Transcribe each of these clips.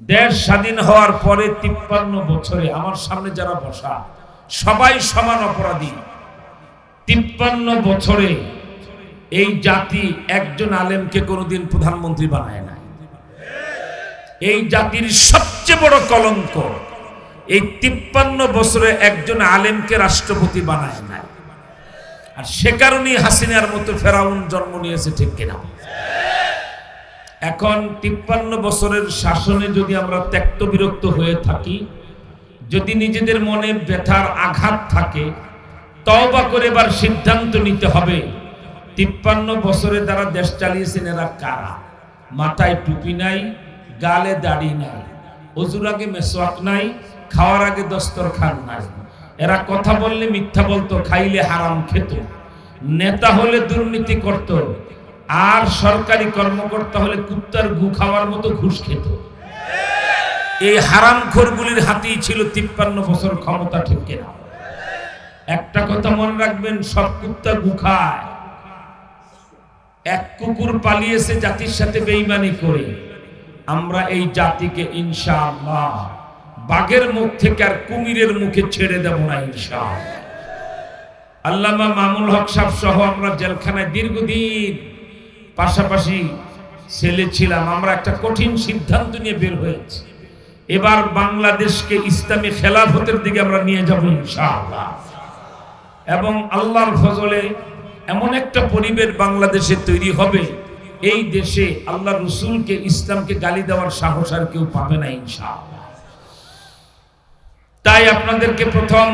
দেশ স্বাধীন হওয়ার পরে তিপ্পান্ন বছরে আমার সামনে যারা বসা, সবাই সমান অপরাধী। তিপ্পান্ন বছরে এই জাতি একজন আলেমকে কোনোদিন প্রধানমন্ত্রী বানায় নাই। এই জাতির সবচেয়ে বড় কলঙ্ক, এই তিপ্পান্ন বছরে একজন আলেমকে রাষ্ট্রপতি বানায় নাই। আর সে কারণেই হাসিনার মতো ফেরাউন জন্ম নিয়েছে ঠিক কিনা? এখন তিপ্পান্ন বছরের শাসনে যদি আমরা ত্যক্ত বিরক্ত হয়ে থাকি, যদি নিজেদের মনে ব্যথার আঘাত থাকে, তওবা করে এবার সিদ্ধান্ত নিতে হবে, তিপ্পান্ন বছরে তারা দেশ চালিয়েছেন এরা কারা? মাথায় টুপি নাই, গালে দাড়ি নাই, অজুর আগে মেসোয়াক নাই, খাওয়ার আগে দস্তরখান নাই। এরা কথা বললে মিথ্যা বলতো, খাইলে হারাম খেত। নেতা হলে দুর্নীতি করত আর সরকারি কর্মকর্তা হলে কুত্তার গু খাওয়ার মতো ঘুষ খেত। এই হারামখোরগুলির হাতেই ছিল তিপ্পান্ন বছর ক্ষমতা ঠিক কিনা। একটা কথা মনে রাখবেন, সব কুত্তা গু খায়। এক কুকুর পালিয়েছে জাতির সাথে বেইমানি করে। আমরা এই জাতিকে ইনশাআল্লাহ বাঘের মুখ থেকে আর কুমিরের মুখে ছেড়ে দেব না ইনশাআল্লাহ। আল্লামা মামুল হক সাহেব সহ আমরা জেলখানায় দীর্ঘদিন পাশাপাশি ছেলে ছিলাম, আমরা একটা কঠিন সিদ্ধান্ত নিয়ে বের হয়েছি। এবার বাংলাদেশকে ইসলামী খেলাফতের দিকে আমরা নিয়ে যাব ইনশাআল্লাহ। এবং আল্লাহর ফজলে এমন একটা পরিবেশ বাংলাদেশে তৈরি হবে, এই দেশে আল্লাহ রসুলকে ইসলামকে গালি দেওয়ার সাহস আর কেউ পাবে না ইনশাআল্লাহ। তাই আপনাদেরকে প্রথম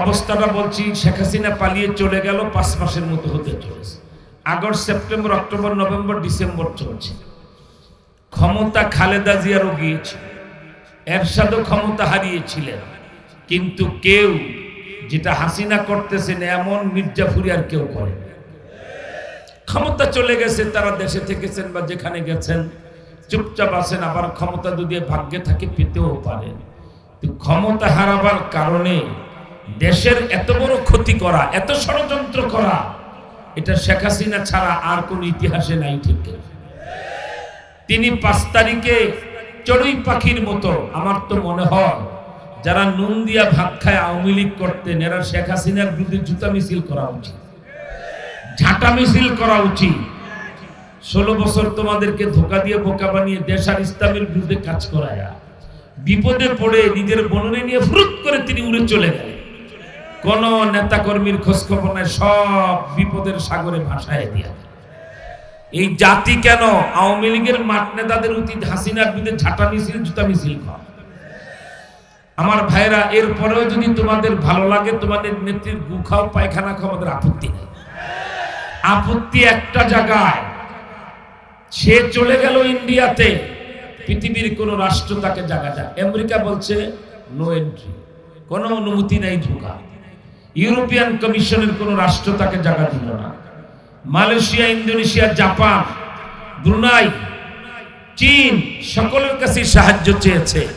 অবস্থাটা বলছি, শেখ হাসিনা পালিয়ে চলে গেল, পাঁচ মাসের মতো হতে চলেছে। August September, October, November, December চলছে। ক্ষমতা খালেদা জিয়ারও গিয়েছে এরশাদও ক্ষমতা হারিয়েছিলেন। কিন্তু কেউ যেটা হাসিনা করতেছেন এমন মির্জাফুরি আর কেউ করে ক্ষমতা চলে গেছে, তারা দেশে থেকেছেন বা যেখানে গেছেন। চুপচাপ আছেন, আবার ক্ষমতা যদি ভাগ্যে থাকে, পেতেও পারেন। ক্ষমতা হারাবার কারণে দেশের এত বড় ক্ষতি করা, এত ষড়যন্ত্র করা এটা শেখ হাসিনা ছাড়া আর কোন ইতিহাসে নাই, ঠিক তিনি পাঁচ তারিখে চড়ুই পাখির মতো, আমার তো মনে হয়, যারা নুন দিয়া ভাত খায়, আওয়ামী লীগ করতেন, এরা শেখ হাসিনার বিরুদ্ধে জুতা মিছিল করা উচিত। ঝাঁটা মিছিল করা উচিত। ষোলো বছর তোমাদেরকে ধোকা দিয়ে বোকা বানিয়ে দেশ আর ইসলামের বিরুদ্ধে কাজ করায়া, বিপদে পড়ে নিজের বননে নিয়ে ফুরুত করে তিনি উড়ে চলে গেলেন। কোন নেতা কর্মীর খোঁজ খবর নাই, সব বিপদের সাগরে ভাসায় দিয়া এই জাতি কেন আওয়ামী লীগের মাঠ নেতাদের উচিত হাসিনার বিরুদ্ধে ঝাঁটা মিছিল, জুতা মিছিল করা আমার ভাইরা, এরপরেও যদি তোমাদের ভালো লাগে, তোমাদের নেত্রীর গু খাও, পায়খানা খাও, আমাদের আপত্তি নেই। আপত্তি একটা জায়গায়, সে চলে গেল ইন্ডিয়াতে, পৃথিবীর কোন রাষ্ট্র তাকে জায়গা যায় আমেরিকা বলছে নো এন্ট্রি কোনো অনুমতি নেই ঢোকা ইউরোপিয়ান কমিশনের কোন রাষ্ট্র তাকে জায়গা দিল না। মালয়েশিয়া, ইন্দোনেশিয়া, জাপান, ব্রুনাই, চীন, সকলের কাছে সাহায্য চেয়েছে।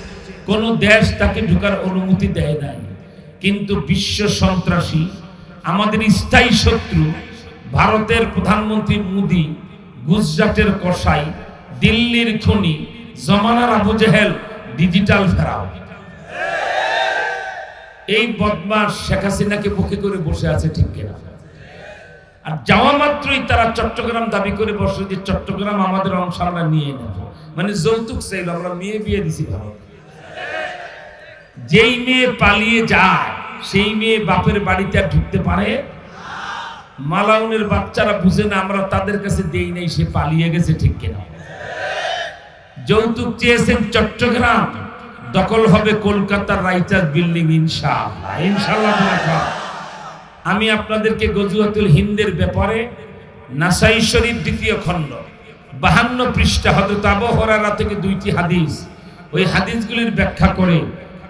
কোন দেশ তাকে ঢুকার অনুমতি দেয় নাই। কিন্তু বিশ্ব সন্ত্রাসী, আমাদের স্থায়ী শত্রু, ভারতের প্রধানমন্ত্রী মোদি, গুজরাটের কসাই, দিল্লির খনি, জমানার আবু জেহেল, ডিজিটাল ফেরাও। এই বদমাস শেখ হাসিনাকে বুকে করে বসে আছে ঠিক কিনা? আর যাওয়া মাত্রই তারা চট্টগ্রাম দাবি করে বসে যে চট্টগ্রাম আমাদের অংশ আমরা নিয়ে নেব। মানে যৌতুক চাইল, আমরা মেয়ে বিয়ে দিছি ভারত যেই মেয়ে পালিয়ে যায়, সেই মেয়ে বাপের বাড়িতে আর ঢুকতে পারে? মালাউনের বাচ্চারা বুঝে না, আমরা তাদের কাছে দেই নাই, সে পালিয়ে গেছে ঠিক কিনা? যৌতুক চেয়েছেন চট্টগ্রাম। দখল হবে কলকাতার রাইটার বিল্ডিং, ইনশাআল্লাহ। ইনশাআল্লাহ আমি আপনাদেরকে গজুয়াতুল হিন্দের ব্যাপারে নাসাই শরীফ দ্বিতীয় খণ্ড, বাহান্ন পৃষ্ঠা হজরত আবহরারা থেকে দুইটি হাদিস। ওই হাদিসগুলির ব্যাখ্যা করে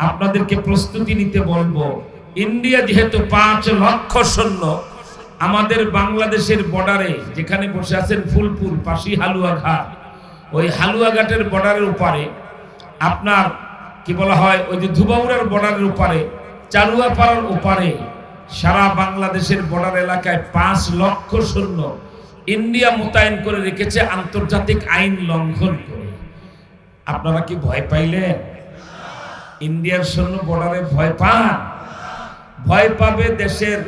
আপনাদেরকে প্রস্তুতি নিতে বলব। ইন্ডিয়া যেহেতু পাঁচ লক্ষ সৈন্য, আমাদের বাংলাদেশের বর্ডারে যেখানে বসে আছেন ফুলপুর পাশি হালুয়া ঘাট ওই হালুয়া ঘাটের বর্ডারের উপরে আপনার কি বলা হয়? ওই যে ধুবাউড়ার বর্ডারের উপরে, চারুয়াপাড়ার ওপারে সারা বাংলাদেশের বর্ডার এলাকায় পাঁচ লক্ষ সৈন্য ইন্ডিয়া মোতায়েন করে রেখেছে আন্তর্জাতিক আইন লঙ্ঘন করে। আপনারা কি ভয় পাইলেন? ইন্ডিয়ার সৈন্য বর্ডারে ভয় পান? ভয় পাবে দেশের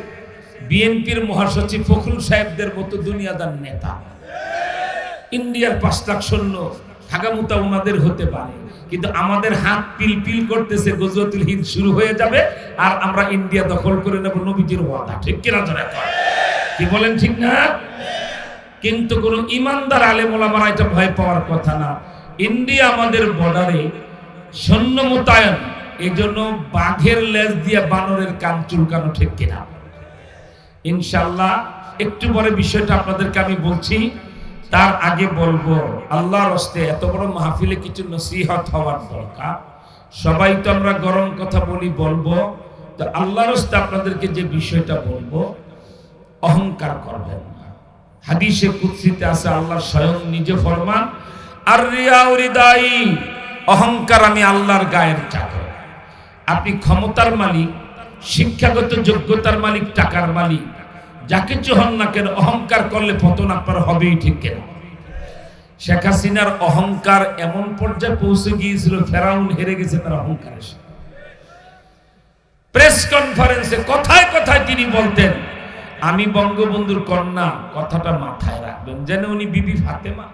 বিএনপির মহাসচিব ফখরুল সাহেবদের মতো দুনিয়াদার নেতা। ইন্ডিয়ার পাঁচ লাখ সৈন্য হাগামুতা ওনাদের হতে পারে। কিন্তু আমাদের হাত পিল পিল করতেছে, গজওয়াতুল হিন্দ শুরু হয়ে যাবে আর আমরা ইন্ডিয়া দখল করে নেব নবীজির ওয়াদা। ঠিক কিনা ধরে কি বলেন ঠিক না? কিন্তু কোন ইমানদার আলেমোলামারা এটা ভয় পাওয়ার কথা না। ইন্ডিয়া আমাদের বর্ডারে সৈন্য মোতায়েন এই জন্য বাঘের লেজ দিয়ে বানরের কান চুলকানো ঠিক কিনা? ইনশাল্লাহ একটু পরে বিষয়টা আপনাদেরকে আমি বলছি। তার আগে বলব, আল্লাহর হস্তে এত বড় মাহফিলে কিছু নসিহত হওয়ার দরকার। সবাই তো আমরা গরম কথা বলি, বলব। তো আল্লাহর হস্তে আপনাদেরকে যে বিষয়টা বলব, অহংকার করবেন না। হাদিসে কুৎসিতে আছে, আল্লাহ স্বয়ং নিজে ফরমান আর রিয়াউরিদাই অহংকার আমি আল্লাহর গায়ের চাকর আপনি ক্ষমতার মালিক, শিক্ষাগত যোগ্যতার মালিক, টাকার মালিক যাকে হন না কেন, অহংকার করলে পতন আপনার হবেই ঠিক কেন? শেখ হাসিনার অহংকার এমন পর্যায়ে পৌঁছে গিয়েছিল, ফেরাউন হেরে গেছে তার অহংকারের সাথে। প্রেস কনফারেন্সে কথায় কথায় তিনি বলতেন, আমি বঙ্গবন্ধুর কন্যা, কথাটা মাথায় রাখবেন। যেন উনি বিবি ফাতেমা।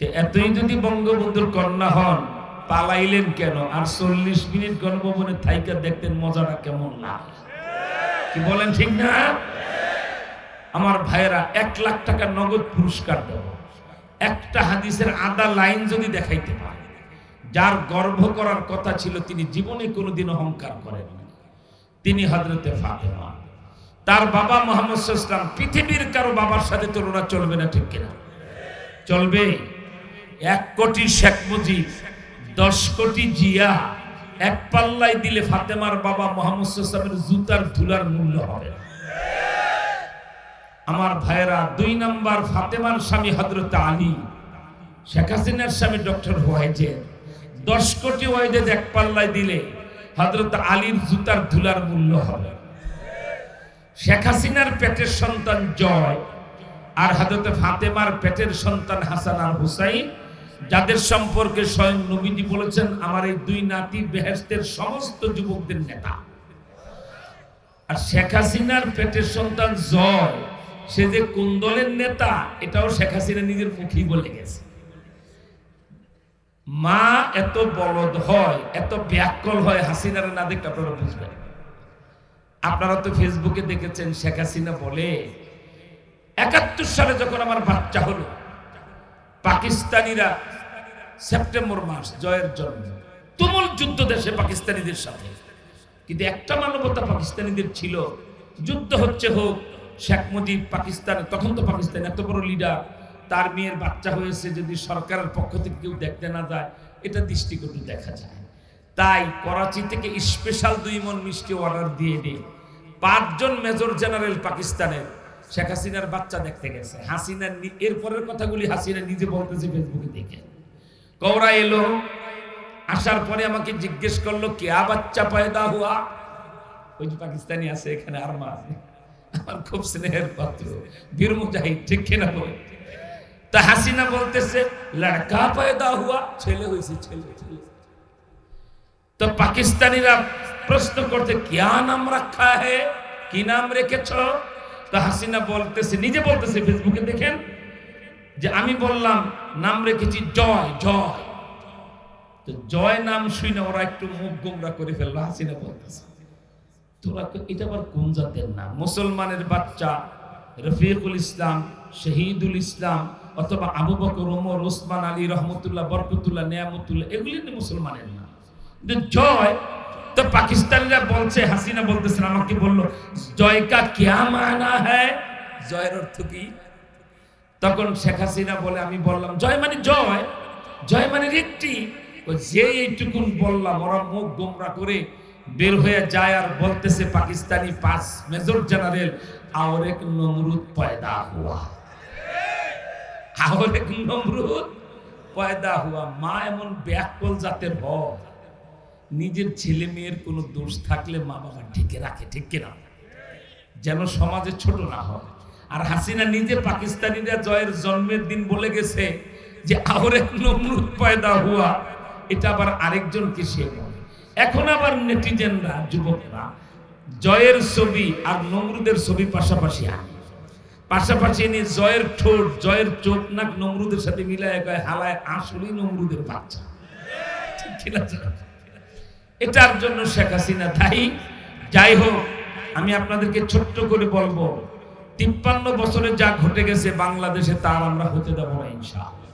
যে এতই যদি বঙ্গবন্ধুর কন্যা হন, পালাইলেন কেন? আর চল্লিশ মিনিট গণভবনে থাইকা দেখতেন মজাটা কেমন না। কি বলেন ঠিক না? আমার ভাইয়েরা, এক লাখ টাকা নগদ পুরস্কার দেব। একটা হাদিসের আদা লাইন যদি দেখাইতে পারে, যার গর্ব করার কথা ছিল, তিনি জীবনে কোনোদিন অহংকার করেন তিনি হজরতে ফাতেমা। তার বাবা মোহাম্মদ ইসলাম পৃথিবীর কারও বাবার সাথে তুলনা চলবে না, ঠিক কিনা? চলবে। এক কোটি শেখ মুজিব, দশ কোটি জিয়া এক পাল্লাই দিলে ফাতেমার বাবা মোহাম্মদ জুতার ধুলার মূল্য হবে। আমার ভাইয়েরা, দুই নাম্বার ফাতেমার স্বামী হজরত আলী, শেখ হাসিনার স্বামী ডক্টর ওয়াইজেদ দশ কোটি ওয়াইজেদ এক পাল্লায় দিলে হজরত আলীর জুতার ধুলার মূল্য হবে। শেখ হাসিনার পেটের সন্তান জয় আর হজরত ফাতেমার পেটের সন্তান হাসান আর হুসাইন যাদের সম্পর্কে স্বয়ং নবীজি বলেছেন, আমার এই দুই নাতি বেহেস্তের সমস্ত যুবকদের নেতা। আর শেখ হাসিনার পেটের সন্তান জয়, সে যে কুন্দলের নেতা, এটাও শেখ হাসিনা নিজের মুখেই বলে গেছে। মা এত বলদ হয়, এত ব্যাকল হয়, হাসিনার না দেখতে আপনারা বুঝবেন। আপনারা তো ফেসবুকে দেখেছেন, শেখ হাসিনা বলে, একাত্তর সালে যখন আমার বাচ্চা হলো পাকিস্তানিরা সেপ্টেম্বর মাস জয়ের জন্য তুমুল যুদ্ধ দেশে পাকিস্তানিদের সাথে। কিন্তু একটা মানবতা পাকিস্তানিদের ছিল। যুদ্ধ হচ্ছে হোক, শেখ মুজিব পাকিস্তান, তখন তো পাকিস্তান এত বড় লিডার তার মেয়ের বাচ্চা হয়েছে, যদি সরকারের পক্ষ থেকে কেউ দেখতে না যায়, এটা দৃষ্টিকটু দেখা যায়। তাই করাচি থেকে স্পেশাল দুই মন মিষ্টি অর্ডার দিয়ে দিয়ে পাঁচজন মেজর জেনারেল পাকিস্তানের। শেখ হাসিনার বাচ্চা দেখতে গেছে। হাসিনা এরপরের কথাগুলি হাসিনা নিজে বলতেছে ফেসবুকে দেখে। কৌরা এলো, আসার পরে আমাকে জিজ্ঞেস করল, কেয়া বাচ্চা পয়দা হুয়া? ওই যে পাকিস্তানি আছে এখানে, আর মা আছে। আমার খুব স্নেহের পাত্র। বীর মুজাহিদ, ঠিক কিনা বলে তা হাসিনা বলতেছে, লড়কা পয়দা হুয়া? ছেলে হয়েছে, ছেলে ছেলে। তো পাকিস্তানিরা প্রশ্ন করতে কিয়া নাম রাখা হে কি নাম রেখেছ? তো হাসিনা বলতেছে, নিজে বলতেছে ফেসবুকে দেখেন, যে আমি বললাম, নাম রেখেছি জয় জয়। তো জয় নাম শুই না, ওরা একটু মুখ গোমরা করে ফেলল, হাসিনা বলতেছে। তোরা তো এটা আবার কোন জাতের নাম? মুসলমানের বাচ্চা, রফিকুল ইসলাম, শহীদুল ইসলাম, অথবা আবু বকর, ওমর, ওসমান আলী, রহমতুল্লাহ, বরকতুল্লাহ, নিয়ামতুল্লাহ, এগুলি মুসলমানের নাম। জয় তো পাকিস্তানিরা বলছে, হাসিনা বলতেছেন আমাকে বলল জয় কা কেয়া মানা হ্যায়? জয়ের অর্থ কি? তখন শেখ হাসিনা বলে, আমি বললাম, জয় মানে জয় জয় মানে একটি যে এইটুকুন বললাম, ওরা মুখ গোমরা করে বের হয়ে যায় আর বলতেছে, পাকিস্তানি পাঁচ মেজর জেনারেল আর এক নমরুদ পয়দা হুয়া। আর এক নমরুদ পয়দা হুয়া, মা এমন ব্যাকল জাতের হয় নিজের ছেলে মেয়ের কোনো দোষ থাকলে মা বাবা ঢেকে রাখে, ঠিক কিনা? যেন সমাজে ছোট না হয়। আর হাসিনা নিজে পাকিস্তানিরা জয়ের জন্মের দিন বলে গেছে যে এক নমরুদ পয়দা হুয়া। এটা আবার আরেকজনকে সে বলে? এখন আবার নেটিজেনরা, যুবকরা, জয়ের ছবি আর নমরুদের ছবি পাশাপাশি আনে। পাশাপাশি এনে জয়ের ঠোঁট, জয়ের চোখ নাক নমরুদের সাথে মিলায় হালায় আসলেই নমরুদের বাচ্চা। ঠিক জানো? এটার জন্য শেখ হাসিনা তাই যাই হোক, আমি আপনাদেরকে ছোট্ট করে বলব, তিপ্পান্ন বছরে যা ঘটে গেছে বাংলাদেশে, তার আমরা হতে দেব না, ইনশাআল্লাহ।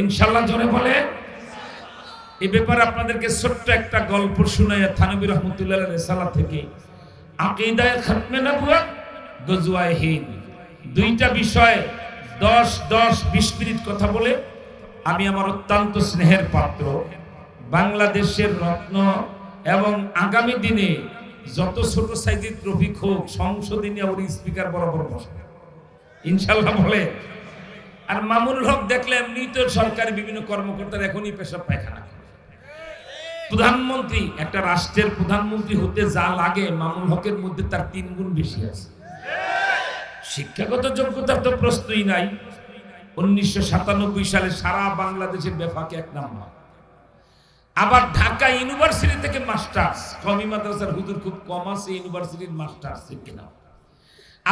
ইনশাল্লাহ জোরে বলে। এ ব্যাপারে আপনাদেরকে ছোট্ট একটা গল্প শুনাই থানবী রহমতুল্লাহ রেসালা থেকে। আকিদায় খাতমে নবুয়া গজুয়ায় হিন দুইটা বিষয়ে দশ দশ বিশ মিনিট কথা বলে আমি আমার অত্যন্ত স্নেহের পাত্র। বাংলাদেশের রত্ন এবং আগামী দিনে যত ছোট সাইজের ট্রফিক হোক সংসদে নিয়ে ওর স্পিকার বরাবর বসে। ইনশাল্লাহ বলে। আর মামুনুল হক দেখলে এমনি তো সরকারি বিভিন্ন কর্মকর্তার এখনই পেশাব পায়খানা। প্রধানমন্ত্রী, একটা রাষ্ট্রের প্রধানমন্ত্রী হতে যা লাগে মামুল হকের মধ্যে তার তিন গুণ বেশি আছে। শিক্ষাগত যোগ্যতার তো প্রশ্নই নাই। উনিশশো সাতানব্বই সালে সারা বাংলাদেশের বেফাকে এক নাম্বার। আবার ঢাকা ইউনিভার্সিটি থেকে মাস্টার্স। কমি মাদ্রাসার হুজুর খুব কম আছে, ইউনিভার্সিটির মাস্টার্স কিনা?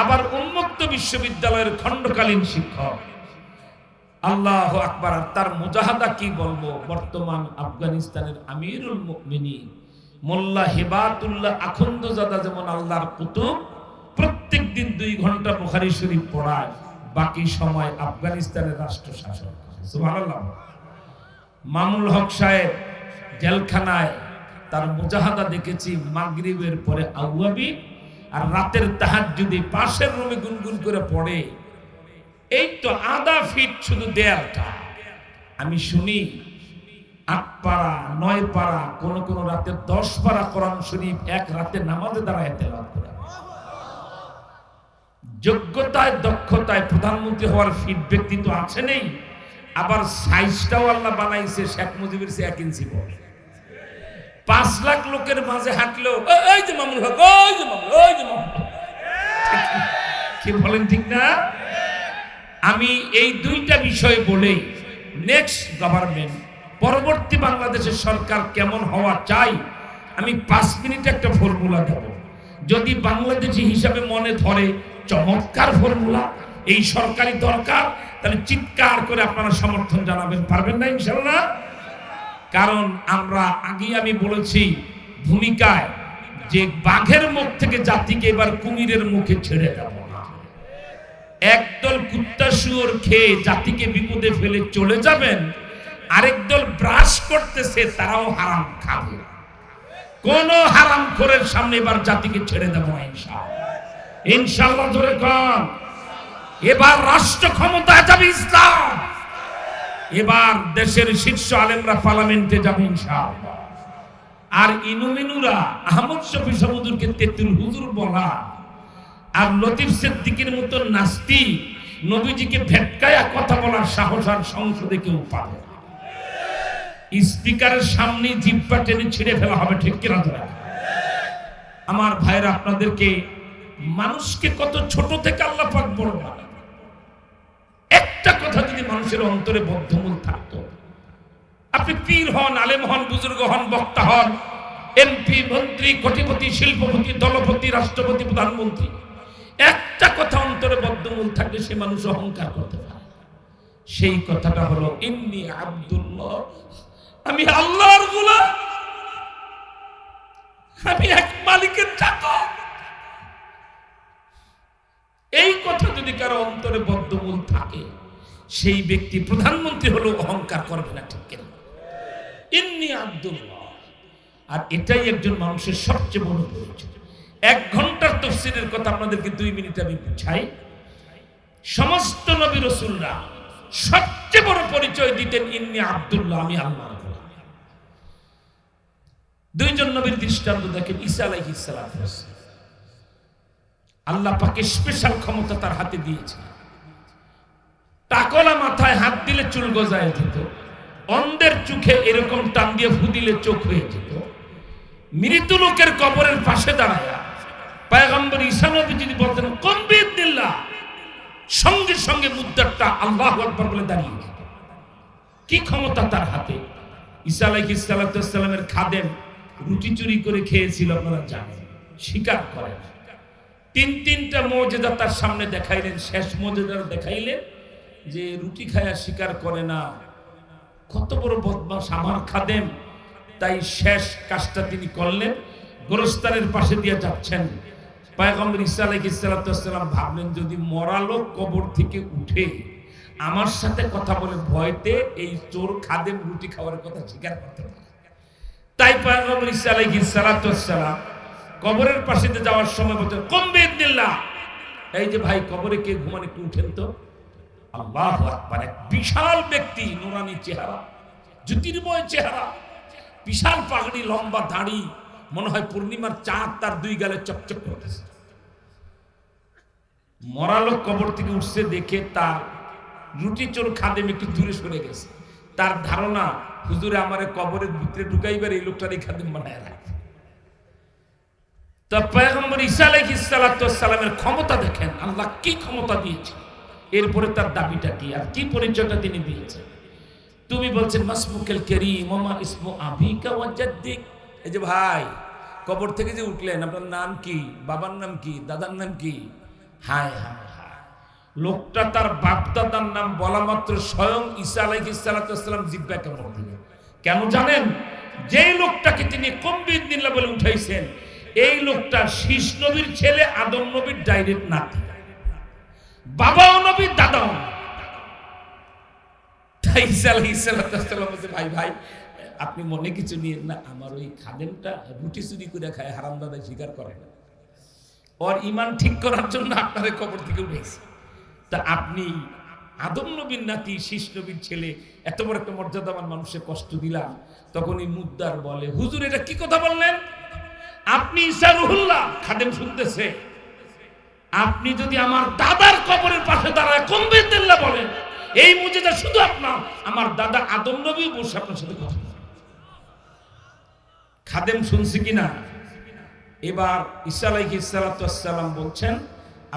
আবার উন্মুক্ত বিশ্ববিদ্যালয়ের খণ্ডকালীন শিক্ষক। আল্লাহ আকবার, আর তার মুজাহাদা কি বলব? বর্তমান আফগানিস্তানের আমিরুল মুমিনিন, মোল্লা হেবাতুল্লাহ আখন্দজাদা যেমন আল্লাহর কুতুব প্রত্যেক দিন দুই ঘণ্টা বুখারী শরীফ পড়ায়, বাকি সময় আফগানিস্তানের রাষ্ট্র শাসন করে। মামুল হক সাহেব জেলখানায় তার মুজাহাদা দেখেছি, মাগরিবের পরে আউয়াবি, আর রাতের তাহার যদি পাশের রুমে গুনগুন করে পড়ে। এই তো আধা ফিট শুধু দেয়ালটা। আমি শুনি, আট পাড়া, নয় পাড়া, কোন কোন রাতে দশ পাড়া কোরআন শরীফ এক রাতে নামাজে দাঁড়ায় তেলাওয়াত করে। যোগ্যতায়, দক্ষতায় প্রধানমন্ত্রী হওয়ার ফিট ব্যক্তি তো আছে নেই, আবার সাইজটাও আল্লাহ বানাইছে, শেখ মুজিবের সে এক ইঞ্চি বড়। পাঁচ লাখ লোকের মাঝে হাঁটলেও "ও- ওই যে মামুল হক, ওই যে মামুল ওই যে মামুল কি বলেন ঠিক না? আমি এই দুইটা বিষয় বলেই নেক্সট গভর্নমেন্ট পরবর্তী বাংলাদেশের সরকার কেমন হওয়া চাই, আমি পাঁচ মিনিট একটা ফর্মুলা দেব। যদি বাংলাদেশি হিসাবে মনে ধরে চমৎকার ফর্মুলা এই সরকারি দরকার, তাহলে চিৎকার করে আপনারা সমর্থন জানাবেন, পারবেন না ইনশাল্লাহ কারণ আমরা আগেই আমি বলেছি, ভূমিকায় যে বাঘের মুখ থেকে জাতিকে এবার কুমিরের মুখে ছেড়ে দেব না। একদল কুত্তা শুয়োর খেয়ে জাতিকে বিপদে ফেলে চলে যাবেন, আরেক দল ব্রাশ করতেছে, তারাও হারাম খাবে। কোন হারাম খোরের সামনে এবার জাতিকে ছেড়ে দেবো না, ইনশাআল্লাহ। ইনশাআল্লাহ ধরে কন, এবার রাষ্ট্র ক্ষমতায় যাবে ইসলাম। এবার দেশের শীর্ষ আলেমরা পার্লামেন্টে যাবে আর ইনুমিনুরা আহমদ শফি সমুদ্রকে তেতুল হুজুর বলা। আর লতিফ সিদ্দিকের মতো নাস্তি নবীজিকে ভেটকায়া কথা বলার সাহস আর সংসদে কেউ পাবে। স্পিকারের সামনে জিব্বা টেনে ছিঁড়ে ফেলা হবে, ঠিক কিনা ধরে আমার ভাইরা আপনাদেরকে মানুষকে কত ছোট থেকে আল্লাহ পাক বড় বানান একটা কথা যদি মানুষের অন্তরে বদ্ধমূল থাকতো, আপনি পীর হন, আলেম হন, বুজুর্গ হন, বক্তা হন, এমপি, মন্ত্রী, কোটিপতি, শিল্পপতি, দলপতি, রাষ্ট্রপতি, প্রধানমন্ত্রী, একটা কথা অন্তরে বদ্ধমূল থাকলে সে মানুষ অহংকার করতে পারে সেই কথাটা হলো, ইন্নি আব্দুল্লাহ, আমি আল্লাহর গোলাম, আমি এক মালিকের চাকর। এই কথা যদি কারও অন্তরে বদ্ধমূল থাকে সেই ব্যক্তি প্রধানমন্ত্রী হলেও অহংকার করবে না, ঠিক কেন? ইন্নি আব্দুল্লাহ। আর এটাই একজন মানুষের সবচেয়ে বড় পরিচয় এক ঘণ্টার তফসিলের কথা আপনাদেরকে দুই মিনিট আমি বুঝাই। সমস্ত নবী রসুলরা সবচেয়ে বড় পরিচয় দিতেন ইন্নি আব্দুল্লাহ, আমি আল্লাহ দুইজন নবীর দৃষ্টান্ত দেখেন, ঈসা আলাইহিস সালাম। আল্লাহ পাকে স্পেশাল ক্ষমতা তার হাতে দিয়েছে টাকলা মাথায় হাত দিলে চুল গজায় যেত। অন্ধের চোখে এরকম টান দিয়ে ফু দিলে চোখ হয়ে যেত। মৃত লোকের কবরের পাশে দাঁড়ায় পায়গম্বর ঈসা নবী যদি বলতেন কম্বির দিল্লা সঙ্গে সঙ্গে মুদ্রাটা আল্লাহ আকবর বলে দাঁড়িয়ে যেত কি ক্ষমতা তার হাতে? ঈসা আলাইহিস সালামের খাদেম রুটি চুরি করে খেয়েছিল, আপনারা জানেন। স্বীকার করেন। তিন তিনটা মর্যাদা তার সামনে দেখাইলেন, শেষ মর্যাদা দেখাইলেন। যে রুটি খায়া স্বীকার করে না। কত বড় বদমাস আমার খাদেম। তাই শেষ কাজটা তিনি করলেন গোরস্তানের পাশে দিয়ে যাচ্ছেন। পায়গম্বর আলাইহিস সালাম ভাবলেন, যদি মরা লোক কবর থেকে উঠে আমার সাথে কথা বলে ভয়তে এই চোর খাদেম রুটি খাওয়ার কথা স্বীকার করতে পারে তাই পয়গম্বর আলাইহিস সালাম কবরের পাশে যাওয়ার সময় বলতে কমবে এই যে ভাই, কবরে কে ঘুমান একটু উঠেন তো। আল্লাহ আকবার, এক বিশাল ব্যক্তি, নুরানি চেহারা, জ্যোতির্ময় চেহারা, বিশাল পাগড়ি, লম্বা মনে হয় পূর্ণিমার চাঁদ তার দুই গালে চকচক কবর থেকে উঠছে দেখে তার রুটি চোর খাদেম একটু দূরে সরে গেছে। তার ধারণা, হুজুরে, আমার কবরের ভিতরে ঢুকাইবার এই লোকটার এই খাদেম বানায় রাখে তা পয়গম্বর ঈসা আলাইহিস সালামের ক্ষমতা দেখেন, আল্লাহ কি ক্ষমতা দিয়েছে এরপরে তার দাবিটা কি? আর কি পরিচয়টা তিনি দিয়েছেন? তুমি বলছেন মাসমুকেল করিম, ওমা ইসমু আবিকা এই যে ভাই, কবর থেকে যে উঠলেন, আপনার নাম কি? বাবার নাম কি? দাদার নাম কি? হায় হায় হায়। লোকটা তার বাপ দাদার নাম বলা মাত্র স্বয়ং ঈসা আলাইহিস সালাম জিব্বা কেমন দিল কেন জানেন? যেই লোকটাকে তিনি কম্বির দিল্লা বলে উঠাইছেন, এই লোকটা শীষ নবীর ছেলে, আদম নবীর ডাইরেক্ট নাতি। বাবাও নবী, দাদাও তাই ভাই ভাই, আপনি মনে কিছু নিয়েন না, আমার ওই খাদেমটা রুটি চুরি করে খায়, হারাম দাদা স্বীকার করে না। ওর ইমান ঠিক করার জন্য আপনাদের কবর থেকে উঠেছে। তা আপনি আদম নবীর নাতি, শীষ নবীর ছেলে, এত বড় একটা মর্যাদাবান মানুষের কষ্ট দিলাম, তখন এই মুদ্দার বলে, হুজুর, এটা কি কথা বললেন? আপনি ঈসা রুহুল্লাহ, খাদেম শুনতেছে। আপনি যদি আমার দাদার কবরের পাশে দাঁড়ায় কমবে দিল্লা বলেন, এই মুজিদা শুধু আপনার, আমার দাদা আদম নবী বসে আপনার সাথে কথা খাদেম শুনছি কিনা? এবার ঈসা আলাইহিস সালাম বলছেন,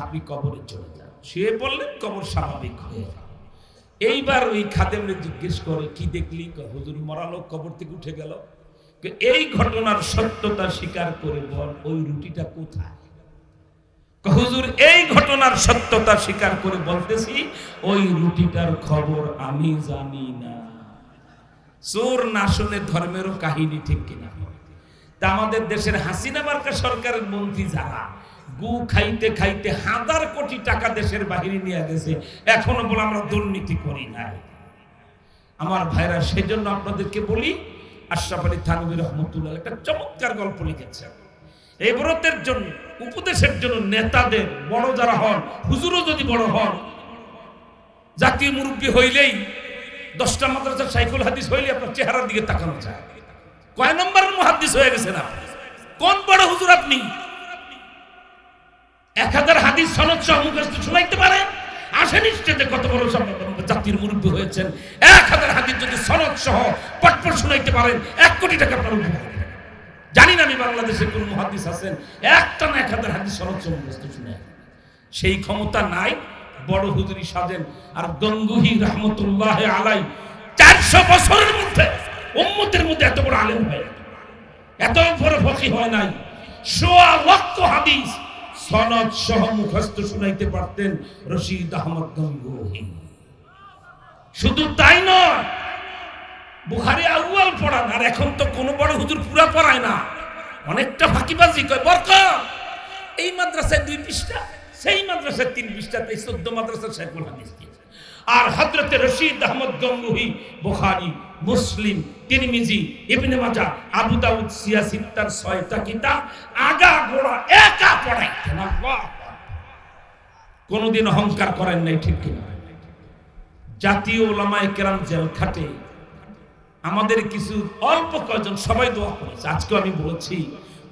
আপনি কবরে চলে যান। শুয়ে পড়লেন, কবর স্বাভাবিক হয়ে। এইবার ওই খাদেমরে জিজ্ঞেস করে, কি দেখলি? হুজুর মরালো কবর থেকে উঠে গেল। এই ঘটনার সত্যতা স্বীকার করে বল, ওই রুটিটা কোথায়? হুজুর, এই ঘটনার সত্যতা স্বীকার করে বলতেছি, ওই রুটিটার খবর আমি জানি না। চোর নাশনের ধর্মেরও কাহিনী ঠিক কিনা? তা আমাদের দেশের হাসিনা মার্কা সরকারের মন্ত্রী যারা, গু খাইতে খাইতে হাজার কোটি টাকা দেশের বাহিরে নিয়ে গেছে, এখনও বলে আমরা দুর্নীতি করি নাই। আমার ভাইরা, সেজন্য আপনাদেরকে বলি, আশরাফ আলী থানবী রহমতুল্লাহ একটা চমৎকার গল্প লিখেছেন। এই ব্রতের জন্য, উপদেশের জন্য নেতাদের বড় যারা হন, হুজুরও যদি বড় হন, জাতীয় মুরব্বী হইলেই দশটা মাদ্রাসা সাইকুল হাদিস হইলে আপনার চেহারার দিকে তাকানো যায়। কয় নম্বরের মুহাদ্দিস হয়ে গেছে না কোন বড় হুজুর আপনি? এক হাজার হাদিস সনদ সহ মুখস্থ শোনাইতে পারেন আসেন স্টেজে কত বড় জাতির মুরব্বী হয়েছেন। এক হাজার হাদিস যদি সনদ সহ পটপট শোনাইতে পারেন, এক কোটি টাকা আপনার উপকার। জানি না আমি বাংলাদেশে কোন মুহাদ্দিস আছেন। একটা না এক হাজার হাদিস সহ শুনে সেই ক্ষমতা নাই, বড় হুজুরি সাজেন। আর গঙ্গুহি রহমতুল্লাহ আলাই চারশো বছরের মধ্যে, উম্মতের মধ্যে এত বড় আলেম হয়। এত বড় ফকি হয় নাই। সোয়া লক্ষ হাদিস সনদ সহ মুখস্থ শুনাইতে পারতেন রশিদ আহমদ গঙ্গুহি। শুধু তাই নয় বুখারি আউয়াল পড়ান, আর এখন তো কোনো বড় হুজুর পুরা পড়ায় না। অনেকটা ফাঁকিবাজি কয়, বরকত! এই মাদ্রাসায় দুই পৃষ্ঠা, সেই মাদ্রাসায় তিন পৃষ্ঠাতে এই চোদ্দ মাদ্রাসা শেখুল হাদিস আর হজরতে রশিদ আহমদ গঙ্গুহি, বুখারি, মুসলিম, তিরমিজি, ইবনে মাজা আবু দাউদ সিয়াসিত্তার ছয়টা কিতাব আগা গোড়া একা আল্লাহ কোনোদিন অহংকার করেন নাই, ঠিক কিনা? জাতীয় ওলামায়ে কেরাম জেল খাটে আমাদের কিছু অল্প কয়েকজন সবাই দোয়া করেছে। আজকে আমি বলেছি,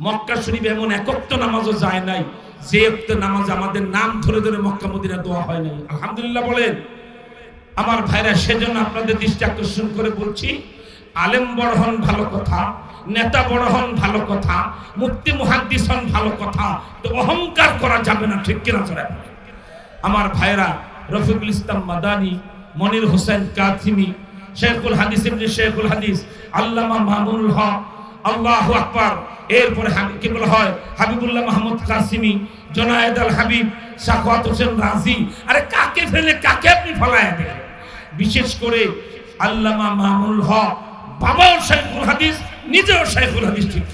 মক্কা শরীফ এমন একত্র নামাজও যায় নাই। যে একত্র নামাজ আমাদের নাম ধরে ধরে মক্কা মদিনা দোয়া হয় নাই। আলহামদুলিল্লাহ বলেন। আমার ভাইরা, সেজন্য আপনাদের দৃষ্টি আকর্ষণ করে বলছি, আলেম বড় হন ভালো কথা, নেতা বড় হন ভালো কথা মুক্তি মুহাদ্দিস হন ভালো কথা, তো অহংকার করা যাবে না, ঠিক কিনা চলে আমার ভাইরা, রফিকুল ইসলাম মাদানি, মনির হোসেন কাথিমি শেখুল হাদিস ইবনে শেখুল হাদিস, আল্লামা মামুনুল হক, আল্লাহু আকবার। এরপরে কি বলা হয়? হাবিবুল্লাহ মাহমুদ কাসিমি, জনায়েদ আল হাবিব সাখাওয়াত হোসেন রাজি। আরে কাকে ফেলে, কাকে আপনি ফলায় দেখেন বিশেষ করে আল্লামা মামুনুল হক, বাবাও শেখুল হাদিস, নিজেও শেখুল হাদিস ঠিক